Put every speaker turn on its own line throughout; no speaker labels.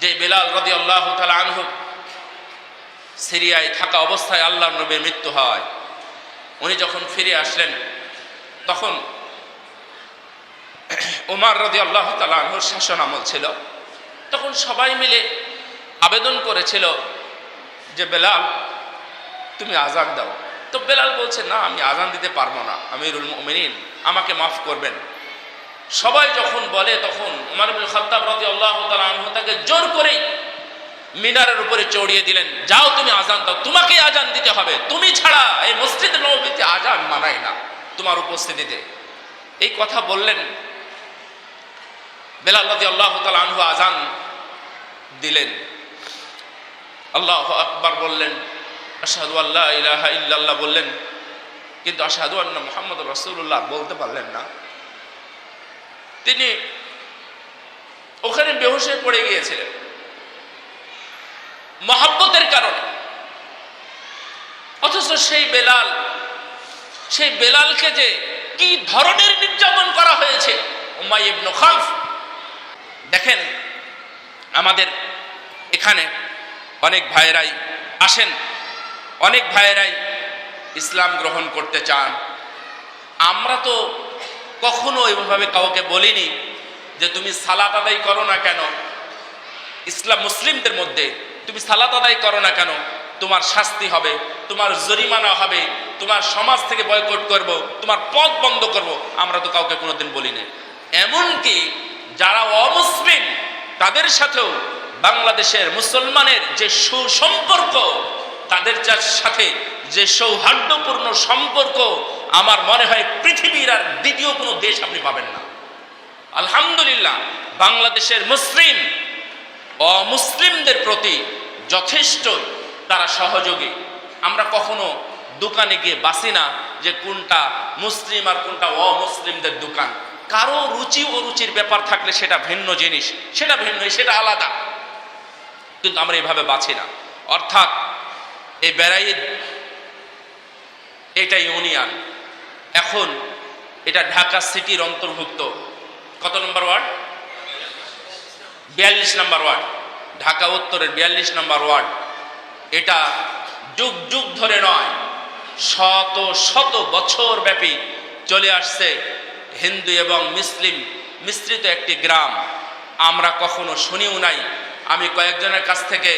যে বেলাল রদি আল্লাহ তালা আনহু সিরিয়ায় থাকা অবস্থায় আল্লাহ নবীর মৃত্যু হয়। উনি যখন ফিরে আসলেন, তখন ওমার রদি আল্লাহ তালা আনহুর শাসন আমল ছিল। তখন সবাই মিলে আবেদন করেছিল যে, বেলাল, তুমি আজান দাও। তো বেলাল বলছে, না, আমি আজান দিতে পারব না। আমি রুল মুমিনিন, আমাকে মাফ করবেন। সবাই যখন বলে, তখন উমার বিন খাত্তাব রাদিয়াল্লাহু তাআলা আনহু তাকে জোর করেই মিনারের উপরে চড়িয়ে দিলেন, যাও তুমি আজান দাও, তোমাকেই আজান দিতে হবে, তুমি ছাড়া এই মসজিদ নববীতে আজান মানায় না তোমার উপস্থিতিতে। এই কথা বললেন বেলাল রাদিয়াল্লাহু তাআলা আনহু আজান দিলেন। আল্লাহ আকবার বললেন, আশহাদু আল্লাহ ইলাহা ইল্লাল্লাহ বললেন, কিন্তু আশহাদু আন্না মুহাম্মদ রাসূলুল্লাহ বলতে পারলেন না। তিনি বেহুশ পড়ে গিয়েছিলেন। মহাব্বতের কারণে। অথচ সেই বেলাল, সেই বেলালকে যে কি ধরনের নির্যাতন করা হয়েছে দেখেন, আমাদের এখানে অনেক ভাইয়েরাই আসেন, অনেক ভাইয়েরাই ইসলাম গ্রহণ করতে চান। আমরা তো কখনো এভাবে কাউকে বলিনি যে তুমি সালাত আদায় করো না কেন? ইসলাম মুসলিমদের মধ্যে তুমি সালাত আদায় করো না কেন? তোমার শাস্তি হবে, তোমার জরিমানা হবে, তোমার সমাজ থেকে বয়কট করব, তোমার পথ বন্ধ করব, আমরা তো কাউকে কোনোদিন বলি না এমনকি যারা অমুসলিম, তাদের সাথেও বাংলাদেশের মুসলমানের যে সুসম্পর্ক, তাদের সাথে যে সৌহার্দ্যপূর্ণ সম্পর্ক, আমার মনে হয় পৃথিবীর আর দ্বিতীয় কোনো দেশ আপনি পাবেন না। আলহামদুলিল্লাহ, বাংলাদেশের মুসলিম, অমুসলিমদের প্রতি যথেষ্ট তারা সহযোগী। আমরা কখনো দোকানে গিয়ে বাসি না যে কোনটা মুসলিম আর কোনটা অমুসলিমদের দোকান। কারও রুচি ও রুচির ব্যাপার থাকলে সেটা ভিন্ন জিনিস, সেটা ভিন্ন, সেটা আলাদা। কিন্তু আমরা এভাবে বাছি না। অর্থাৎ এই বেড়াই এটা ইউনিয়ন। এখন এটা ঢাকা সিটির অন্তর্ভুক্ত। কত নম্বর ওয়ার্ড? বিয়াল্লিশ নম্বর ওয়ার্ড। ঢাকা উত্তরের বিয়াল্লিশ নম্বর ওয়ার্ড। এটা যুগ যুগ ধরে নয়, শত শত বছর ব্যাপী চলে আসছে হিন্দু এবং মুসলিম মিশ্রিত একটি গ্রাম। আমরা কখনো শুনিও নাই। আমি কয়েকজনের কাছ থেকে,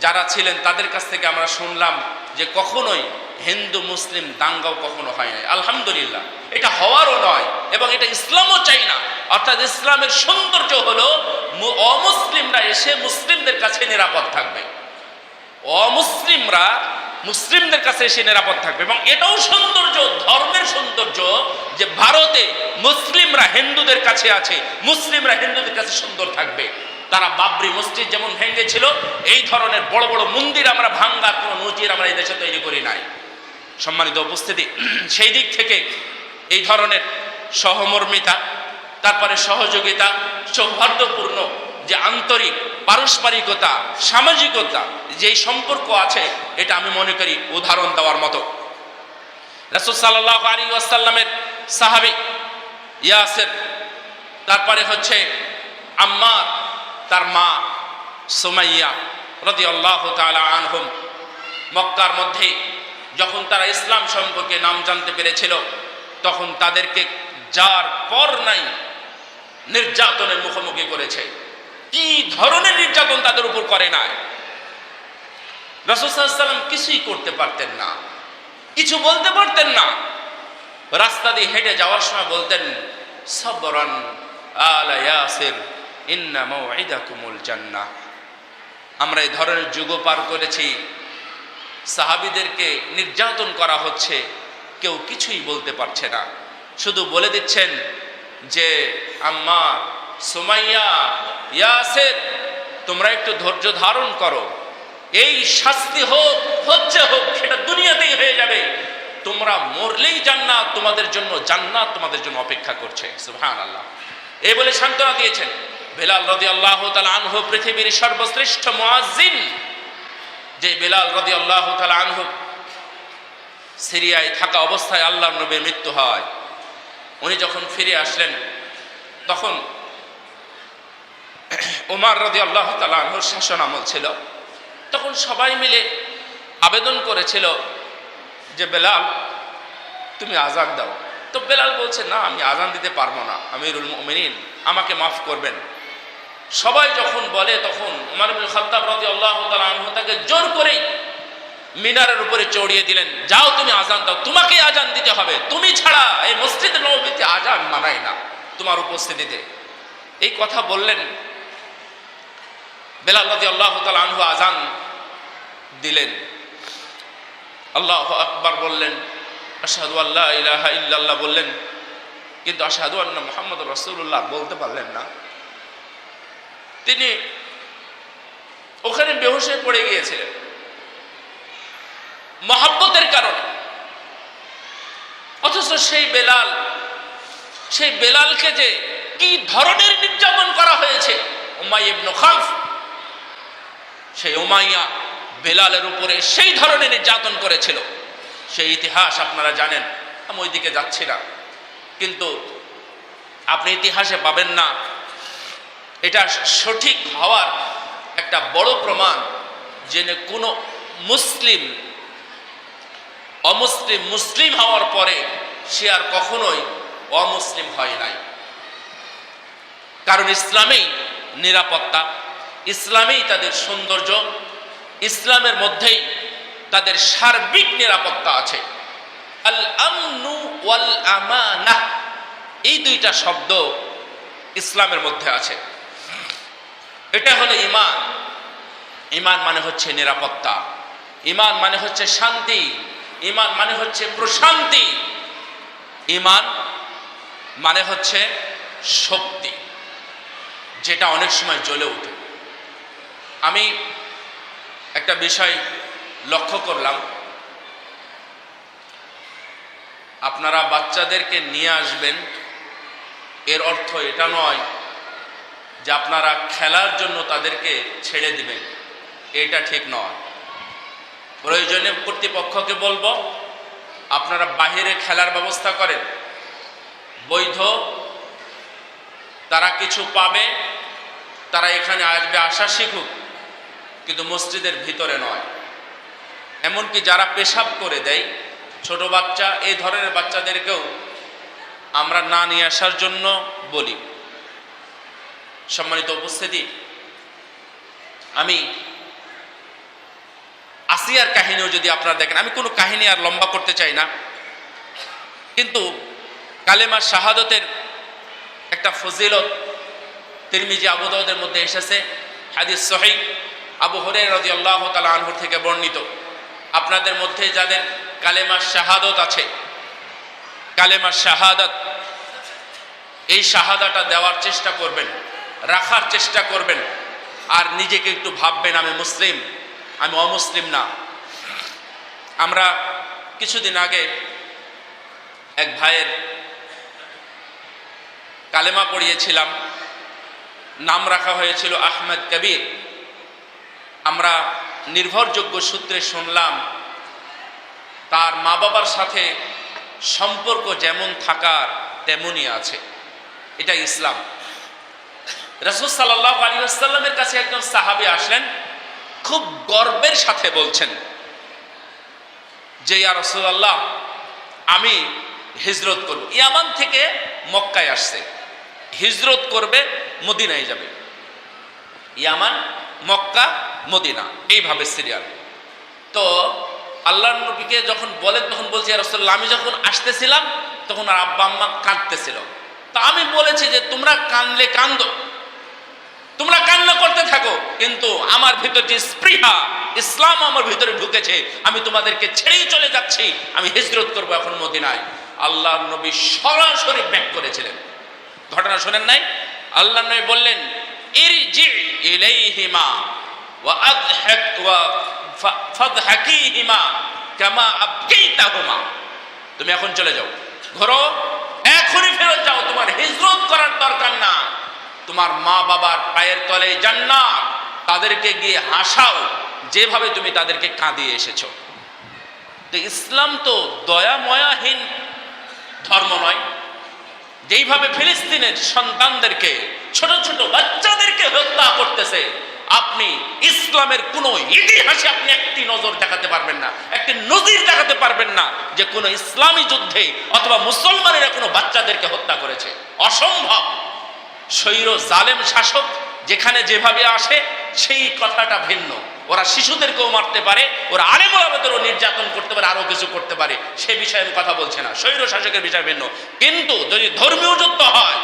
যারা ছিলেন তাদের কাছ থেকে আমরা শুনলাম যে কখনোই হিন্দু, মুসলিম দাঙ্গাও কখনো হয় নাই। আলহামদুলিল্লাহ। এটা হওয়ারও নয় এবং এটা ইসলামও চাই না। অর্থাৎ ইসলামের সৌন্দর্য হলো অমুসলিমরা এসে মুসলিমদের কাছে নিরাপদ থাকবে। অমুসলিমরা মুসলিমদের কাছে এসে নিরাপদ থাকবে এবং এটাও সৌন্দর্য, ধর্মের সৌন্দর্য যে ভারতে মুসলিমরা হিন্দুদের কাছে আছে, মুসলিমরা হিন্দুদের কাছে সুন্দর থাকবে। তারা বাবরি মসজিদ যেমন ভেঙেছিল, এই ধরনের বড় বড় মন্দির আমরা ভাঙ্গার কোনো নজির আমরা এই দেশে তৈরি করি নাই। সম্মানিত উপস্থিতি, সেই দিক থেকে এই ধরনের সহমর্মিতা তারপরে সহযোগিতা, সৌহার্দ্যপূর্ণ যে আন্তরিক পারস্পরিকতা, সামাজিকতা যেই সম্পর্ক আছে, এটা আমি মনে করি উদাহরণ দেওয়ার মতো। রাসুল সাল্লাহ আলী আসাল্লামের সাহাবি ইয়াসের, তারপরে হচ্ছে আম্মার, তার মা সোমাইয়া রদি আল্লাহ তালা আনহুম। মক্কার মধ্যে যখন তারা ইসলাম সম্পর্কে নাম জানতে পেরেছিল, তখন তাদেরকে যার পর নাই নির্যাতনের মুখোমুখি করেছে। কি ধরনের নির্যাতন তাদের উপর করে নাই? রসুসাল্লাম কিছুই করতে পারতেন না। কিছু বলতে পারতেন না। রাস্তা দিয়ে হেঁটে যাওয়ার সময় বলতেন, সবরান আলা ইয়াসির, ইন্না মাউইদাকুমুল জান্নাহ। আমরা এই ধরনের যুগ পার করেছি। সাহাবিদেরকে নির্যাতন করা হচ্ছে। কেউ কিছুই বলতে পারছে না। শুধু বলে দিচ্ছেন যে আম্মা সুমাইয়া, ইয়াসের, তোমরা একটু ধৈর্য ধারণ করো। এই শাস্তি হোক হচ্ছে হোক, সেটা দুনিয়াতেই হয়ে যাবে। তোমরা মরলেই জান্নাত তোমাদের জন্য, জান্নাত তোমাদের জন্য অপেক্ষা করছে। সুবহান আল্লাহ এই বলে সান্ত্বনা দিয়েছেন। বেলাল রদি আল্লাহ আনহু, পৃথিবীর সর্বশ্রেষ্ঠ মুয়াজ্জিন। যে বেলাল রদি আল্লাহ আনহু, সিরিয়ায় থাকা অবস্থায় আল্লাহ নবীর মৃত্যু হয়। উনি যখন ফিরে আসলেন, তখন ওমার রদি আল্লাহ তালাহুর শাসন আমল ছিল। তখন সবাই মিলে আবেদন করেছিল যে, বেলাল, তুমি আজান দাও। তো বেলাল বলছে, না, আমি আজান দিতে পারব না। আমিরুল মুমিনিন, আমাকে মাফ করবেন। সবাই যখন বলে, তখন উমার খাত্তাব রাদি আল্লাহ আনহু তাকে জোর করেই মিনারের উপরে চড়িয়ে দিলেন, যাও তুমি আজান দাও তোমাকে আজান দিতে হবে। তুমি ছাড়া এই মসজিদ নবীতে আজান মানায় না তোমার উপস্থিতিতে। এই কথা বললেন বেলাল রাদি আল্লাহ আনহু, আজান দিলেন। আল্লাহ আকবার বললেন, আশহাদু আল্লাহ ইলাহা ইল্লাল্লাহ বললেন। কিন্তু আশহাদু আন্না মুহাম্মদ রাসূলুল্লাহ বলতে পারলেন না। তিনি ওখানে বেহুশ পড়ে গিয়েছিলেন। মহাব্বতের কারণে। অথচ সেই বেলাল, সেই বেলালকে যে কি ধরনের নির্যাতন করা হয়েছে সেই উমাইয়া বেলালের উপরে সেই ধরনের নির্যাতন করেছিল। সেই ইতিহাস আপনারা জানেন, আমি ওইদিকে যাচ্ছি না। কিন্তু আপনি ইতিহাসে পাবেন না। এটা সঠিক হওয়ার একটা বড় প্রমাণ, জেনে কোনো মুসলিম অমুসলিম মুসলিম হওয়ার পরে সে আর কখনোই অমুসলিম হয় নাই। কারণ ইসলামেই নিরাপত্তা, ইসলামেই তাদের সৌন্দর্য, ইসলামের মধ্যেই তাদের সার্বিক নিরাপত্তা আছে। আল আমনু ওয়াল আমানা, এই দুইটা শব্দ ইসলামের মধ্যে আছে। এটা হলো ইমান। ইমান মানে হচ্ছে নিরাপত্তা। ইমান মানে হচ্ছে শান্তি। ইমান মানে হচ্ছে প্রশান্তি। ইমান মানে হচ্ছে শক্তি, যেটা অনেক সময় জ্বলে ওঠে। আমি একটা বিষয় লক্ষ্য করলাম। আপনারা বাচ্চাদেরকে নিয়ে আসবেন, এর অর্থ এটা নয় যে আপনারা খেলার জন্য তাদেরকে ছেড়ে দিবেন। এটা ঠিক নয়। প্রয়োজনে কর্তৃপক্ষকে বলব, আপনারা বাহিরে খেলার ব্যবস্থা করেন। বৈধ, তারা কিছু পাবে, তারা এখানে আসবে আসা শিখুক, কিন্তু মসজিদের ভিতরে নয়। এমনকি যারা পেশাব করে দেয়, ছোট বাচ্চা, এই ধরনের বাচ্চাদেরকেও আমরা না নিয়ে আসার জন্য বলি। সম্মানিত উপস্থিতি, আমি আসিয়ার কাহিনীও যদি আপনারা দেখেন, আমি কোনো কাহিনী আর লম্বা করতে চাই না। কিন্তু কালেমার শাহাদতের একটা ফজিলত তিরমিজি আবুদাউদের মধ্যে এসেছে, হাদিস সহিক আবু হরে রাজি আল্লাহ তালা আনহুর থেকে বর্ণিত। আপনাদের মধ্যে যাদের কালেমার শাহাদত আছে, কালেমার শাহাদত, এই শাহাদাটা দেওয়ার চেষ্টা করবেন, রাখার চেষ্টা করবেন, আর নিজেকে একটু ভাববেন, আমি মুসলিম। আমি অমুসলিম না। আমরা কিছুদিন আগে এক ভাইয়ের কালেমা পড়িয়েছিলাম। নাম রাখা হয়েছিল আহমেদ কবির। আমরা নির্ভরযোগ্য সূত্রে শুনলাম, তার মা বাবার সাথে সম্পর্ক যেমন থাকার তেমনই আছে। এটা ইসলাম। রসুল সাল্লাহ আলী আসাল্লামের কাছে একজন সাহাবি আসলেন। খুব গর্বের সাথে বলছেন যে, ইয়া রসুল্লাহ আমি হিজরত করব। ইয়ামান থেকে মক্কায় আসছে। হিজরত করবে, মদিনায় যাবে। ইয়ামান, মক্কা, মদিনা, এইভাবে সিরিয়াল। তো আল্লাহ নবীকে যখন বলে, তখন বলছি রসল্লাহ আমি যখন আসতেছিলাম, তখন আর আব্বা আম্মা কাঁদতেছিল। তা আমি বলেছি যে, তোমরা কানলে কান্দ তোমরা কান্না করতে থাকো, কিন্তু আমার ভিতর যে স্পৃহা, ইসলাম আমার ভিতরে ঢুকেছে, আমি তোমাদেরকে ছেড়েই চলে যাচ্ছি, আমি হিজরত করব এখন মদিনায়। আল্লাহ নবী সরাসরি ব্যাক করেছিলেন। ঘটনা শোনেন নাই? আল্লাহ নবী বললেন, ইরজি ইলাইহিমা ওয়া আদহাক ওয়া ফাদহাকিহিমা কামা আবকাইতাহুমা তুমি এখন চলে যাও। ঘরো, এখনই ফেরত যাও, তোমার হিজরত করার দরকার না। তোমার মা বাবার পায়ের তলে জান্নাত। তাদেরকে গিয়ে হাসাও, যেভাবে তুমি তাদেরকে কাঁদিয়ে এসেছ। তো ইসলাম তো দয়াময়াহীন ধর্ম নয়। যেইভাবে ফিলিস্তিনের সন্তানদেরকে, ছোট ছোট বাচ্চাদেরকে হত্যা করতেছে, আপনি ইসলামের কোন ইতিহাসে আপনি একটি নজর দেখাতে পারবেন না, একটি নজির দেখাতে পারবেন না যে কোনো ইসলামী যুদ্ধে অথবা মুসলমানেরা কোনো বাচ্চাদেরকে হত্যা করেছে। অসম্ভব। স্বৈর জালেম শাসক যেখানে যেভাবে আসে, সেই কথাটা ভিন্ন। ওরা শিশুদেরকেও মারতে পারে, ওরা আলেম আলেমদেরও নির্যাতন করতে পারে আরও কিছু করতে পারে। সে বিষয়ে আমি কথা বলছি না। স্বৈর শাসকের বিষয় ভিন্ন। কিন্তু যদি ধর্মীয় যুদ্ধ হয়,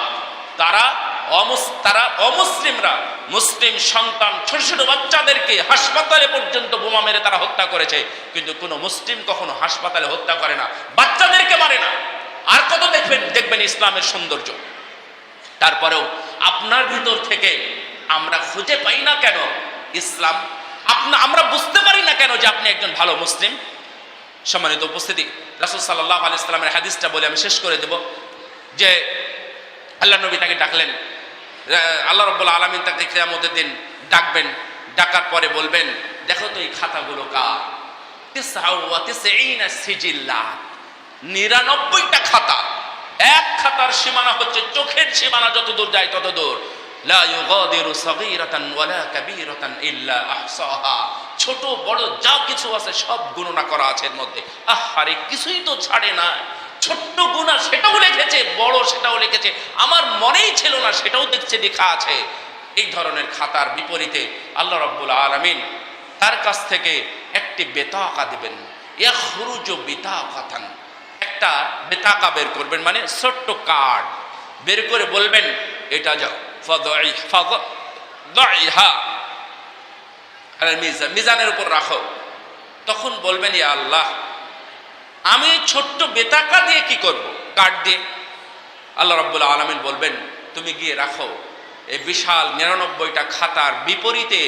তারা অমুস, তারা অমুসলিমরা, মুসলিম সন্তান, ছোট ছোট বাচ্চাদেরকে হাসপাতালে পর্যন্ত বোমা মেরে তারা হত্যা করেছে। কিন্তু কোনো মুসলিম কখনো হাসপাতালে হত্যা করে না। বাচ্চাদেরকে মারে না। আর কত দেখবেন দেখবেন ইসলামের সৌন্দর্য। তারপরেও আপনার ভিতর থেকে আমরা খুঁজে পাই না কেন ইসলাম? আপনা আমরা বুঝতে পারি না কেন যে আপনি একজন ভালো মুসলিম? সম্মানিত উপস্থিতি, রাসুল সাল্লাহ আলি ইসলামের হাদিসটা বলে আমি শেষ করে দেব যে আল্লাহ নবী তাকে ডাকলেন আল্লাহ রব্বুল আলমিন তাকে কেয়ামতের দিন ডাকবেন, ডাকার পরে বলবেন, দেখো তো এই খাতাগুলো কার? নিরানব্বইটা খাতা। এক খাতার সীমানা হচ্ছে চোখের সীমানা যত দূর যায় তত দূর। ছোট, বড় যা কিছু আছে সব গণনা করা আছে এর মধ্যে। আহারে, কিছুই তো ছাড়ে না। ছোট্ট গুণা সেটাও লিখেছে, বড় সেটাও লিখেছে। আমার মনেই ছিল না, সেটাও দেখছে, লেখা আছে। এই ধরনের খাতার বিপরীতে আল্লাহ রাব্বুল আলামিন তার কাছ থেকে একটি বেতাকা দিবেন। ইয়াখরুজ বিতাকাতান। একটা বেতাকা বের করবেন মানে ছোট্ট কার্ড বের করে বলবেন, এটা যাও মিজানের উপর রাখো। তখন বলবেন, ইয়া আল্লাহ, আমি ছোট্ট বেতাকা দিয়ে কি করব? কার্ড দিয়ে? আল্লাহ রাব্বুল আলামিন বলবেন, তুমি গিয়ে রাখো, এই বিশাল নিরানব্বইটা খাতার বিপরীতে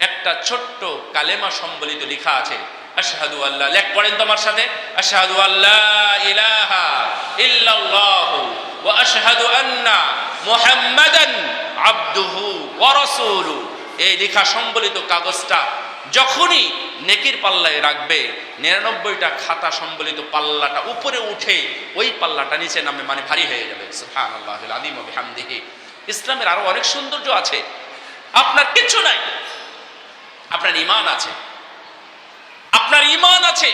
একটা ছোট্ট কালেমা সম্বলিত লেখা আছে আশহাদু আল্লাহ লেখ পড়েন তোমার সাথে। আশহাদু আল্লাহ ইলাহা ইল্লাল্লাহ ওয়া আশহাদু আন্না মুহাম্মাদান আবদুহু ওয়া রাসূলু। এই লেখা সম্বলিত কাগজটা যখনই নেকির পাল্লায় রাখবে, নিরানব্বইটা খাতা সম্বলিত পাল্লাটা উপরে উঠে ওই পাল্লাটা নিচে নামে মানে ভারী হয়ে যাবে। সুবহান আল্লাহ আদিম হামদিহি ইসলামের আরও অনেক সৌন্দর্য আছে। আপনার কিছু নাই। আপনার ইমান আছে। আপনার ইমান আছে।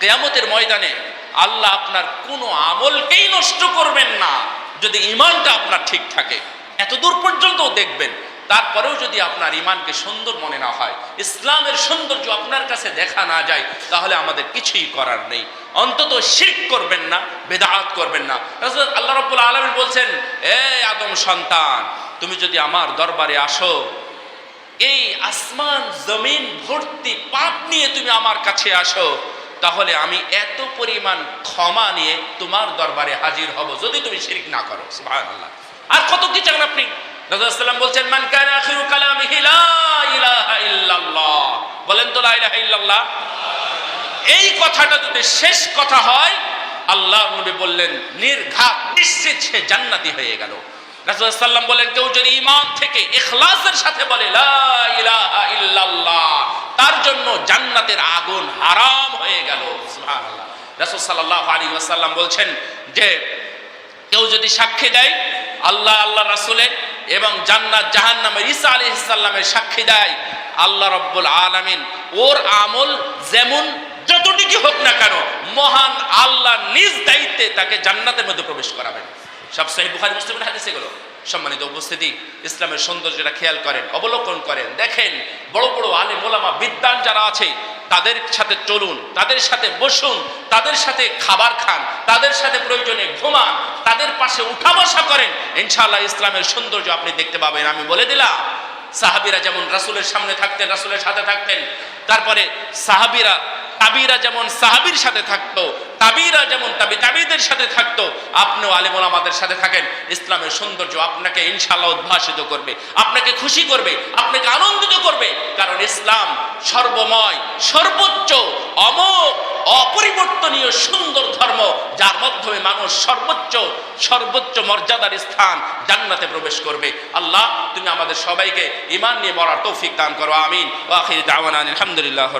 কেয়ামতের ময়দানে আল্লাহ আপনার কোনো আমলকেই নষ্ট করবেন না। যদি ইমানটা আপনার ঠিক থাকে এত দূর পর্যন্ত দেখবেন। তারপরেও যদি আপনার ইমানকে সুন্দর মনে না হয়, ইসলামের সৌন্দর্য আপনার কাছে দেখা না যায়, তাহলে আমাদের কিছুই করার নেই। অন্তত শিরক করবেন না, বেদাত করবেন না। আল্লাহ রাব্বুল আলামিন বলছেন, এ আদম সন্তান, তুমি যদি আমার দরবারে আসো এই আসমান জমিন ভর্তি পাপ নিয়ে তুমি আমার কাছে আসো, তাহলে আমি এত পরিমাণ ক্ষমা নিয়ে তোমার দরবারে হাজির হব যদি তুমি শিরিক না করো। সুবহানাল্লাহ। আর কত কি চান আপনি? রাসূলুল্লাহ বলছেন, মান কানা আখিরু কালামিহি, লা ইলাহা ইল্লাল্লাহ। বলেন তো, লা ইলাহা ইল্লাল্লাহ। এই কথাটা যদি শেষ কথা হয় আল্লাহ নবী বললেন, নির্ঘাত, নিশ্চিত সে জান্নাতি হয়ে গেল। সাল্লাম বলেন, কেউ যদি ঈমান থেকে ইখলাসের সাথে বলে তার জন্য জান্নাতের আগুন হারাম হয়ে গেল। রাসূল সাল্লাল্লাহু আলাইহি ওয়াসাল্লাম বলছেন যে, কেউ যদি সাক্ষী দেয়, আল্লাহ আল্লাহ রাসূলের এবং জান্নাত জাহান্নামের ঈসা আলাইহিস সালামের সাক্ষী দেয়, আল্লাহ রব্বুল আলামিন, ওর আমল যেমন যতটুকু হোক না কেন, মহান আল্লাহ নিজ দায়িত্বে তাকে জান্নাতের মধ্যে প্রবেশ করাবেন। সব সহিহ বুখারী, মুসলিমের হাদিস এগুলো। সম্মানিত উপস্থিতি, ইসলামের সৌন্দর্যটা খেয়াল করেন, অবলোকন করেন, দেখেন, বড় বড় আলে মোলামা বিদ্যান যারা আছে, তাদের সাথে চলুন, তাদের সাথে বসুন, তাদের সাথে খাবার খান, তাদের সাথে প্রয়োজনে ঘুমান, তাদের পাশে উঠা বসা করেন। ইনশাআল্লাহ ইসলামের সৌন্দর্য আপনি দেখতে পাবেন। আমি বলে দিলাম, সাহাবিরা যেমন রাসূলের সামনে থাকতেন, রাসূলের সাথে থাকতেন, তারপরে সাহাবিরা তাবিরা যেমন সাহাবির সাথে থাকতো, তাবিরা যেমন তাবি তাবিদের সাথে থাকতো, আপনিও আলিমুল আমাদের সাথে থাকেন। ইসলামের সৌন্দর্য আপনাকে ইনশাআল্লাহ উদ্ভাসিত করবে, আপনাকে খুশি করবে, আপনাকে আনন্দিত করবে। কারণ ইসলাম সর্বময়, সর্বোচ্চ, অমোঘ, অপরিবর্তনীয় সুন্দর ধর্ম, যার মাধ্যমে মানুষ সর্বোচ্চ সর্বোচ্চ মর্যাদার স্থান জান্নাতে প্রবেশ করবে। আল্লাহ, তুমি আমাদের সবাইকে ইমান নিয়ে মরার তৌফিক দান করো, আমিন। আলহামদুলিল্লাহ